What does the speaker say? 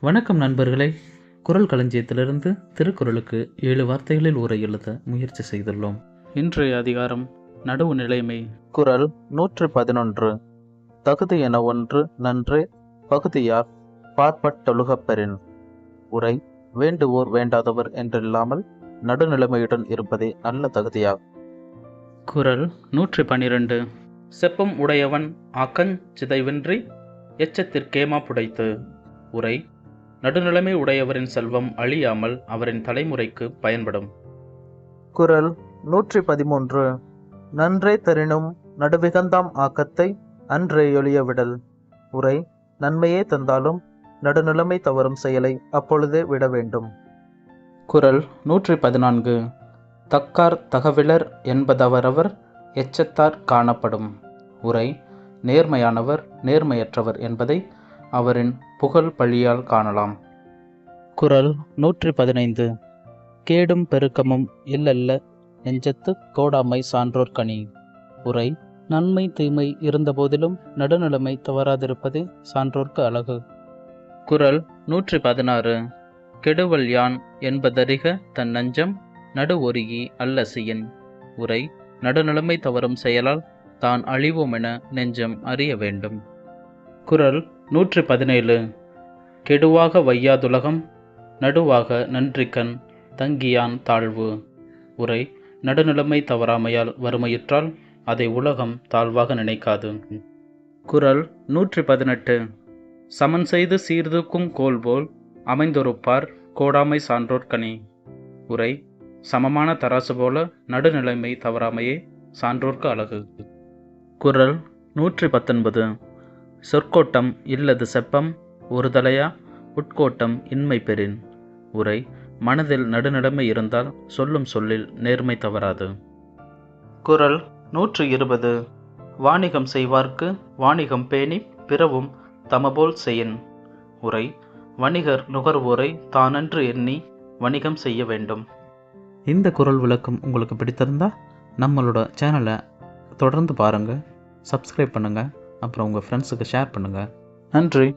வணக்கம் நண்பர்களே. குரல் களஞ்சியத்திலிருந்து திருக்குறளுக்கு ஏழு வார்த்தைகளில் உரை எழுத முயற்சி செய்துள்ளோம். இன்றைய அதிகாரம் நடுவு நிலைமை. குறள் நூற்று பதினொன்று. தகுதி என ஒன்று நன்றே பகுதியார் பார்ப்பட்டொழுகப் பெறின் உரை வேண்டுவோர் வேண்டாதவர் என்றில்லாமல் நடுநிலைமையுடன் இருப்பதே நல்ல தகுதியாகும். குரல் நூற்றி பனிரெண்டு. செப்பம் உடையவன் ஆக்கஞ் சிதைவின்றி எச்சத்திற்கேமா புடைத்து. உரை நடுநிலைமை உடையவரின் செல்வம் அழியாமல் அவரின் தலைமுறைக்கு பயன்படும். குறள் நூற்றி பதிமூன்று. நன்றே தரினும் நடுவிகந்தாம் ஆக்கத்தை அன்றே ஒழிய விடல் உரை நன்மையே தந்தாலும் நடுநிலைமை தவறும் செயலை அப்பொழுதே விட வேண்டும். குரல் நூற்றி பதினான்கு. தக்கார் தகவிலர் என்பதவரவர் எச்சத்தார் காணப்படும். உரை நேர்மையானவர் நேர்மையற்றவர் என்பதை அவரின் புகழ் பழியால் காணலாம். குரல் நூற்றி பதினைந்து கேடும் பெருக்கமும் இல்லல்ல நெஞ்சத்து கோடாமை சான்றோர் கனி. உரை நன்மை தீமை இருந்தபோதிலும் நடுநிலைமை தவறாதிருப்பதே சான்றோர்க்கு அழகு. குரல் நூற்றி பதினாறு கெடுவல் யான் என்பதறிக தன் நஞ்சம் நடு ஒருகி அல்ல அல்லசியன். உரை நடுநிலைமை தவறும் செயலால் தான் அழிவோமென நெஞ்சம் அறிய வேண்டும். குரல் நூற்றி பதினேழு கெடுவாக வையாதுலகம் நடுவாக நன்றிக்கண் தங்கியான் தாழ்வு. உரை நடுநிலைமை தவறாமையால் வறுமையுற்றால் அதை உலகம் தாழ்வாக நினைக்காது. குரல் நூற்றி பதினெட்டு சமன் செய்து சீர்தூக்கும் கோல் போல் அமைந்தொருப்பார் கோடாமை சான்றோர் கனி. உரை சமமான தராசு போல நடுநிலைமை தவறாமையே சான்றோர்க்கு அழகு. குரல் நூற்றி பத்தொன்பது சொற்கோட்டம் இல்லது செப்பம் ஒரு தலையா? உட்கோட்டம் இன்மை பெறின். உரை மனதில் நடுநிலைமை இருந்தால் சொல்லும் சொல்லில் நேர்மை தவறாது. குரல் நூற்று இருபது. வாணிகம் செய்வார்க்கு வாணிகம் பேணி பிறவும் தமபோல் செய்யின். உரை வணிகர் நுகர்வோரை தானன்று எண்ணி வணிகம் செய்ய வேண்டும். இந்த குரல் விளக்கம் உங்களுக்கு பிடித்திருந்தால் நம்மளோட சேனலை தொடர்ந்து பாருங்கள் சப்ஸ்கிரைப் பண்ணுங்கள் அப்புறம் உங்கள் ஃப்ரெண்ட்ஸுக்கு ஷேர் பண்ணுங்கள் நன்றி.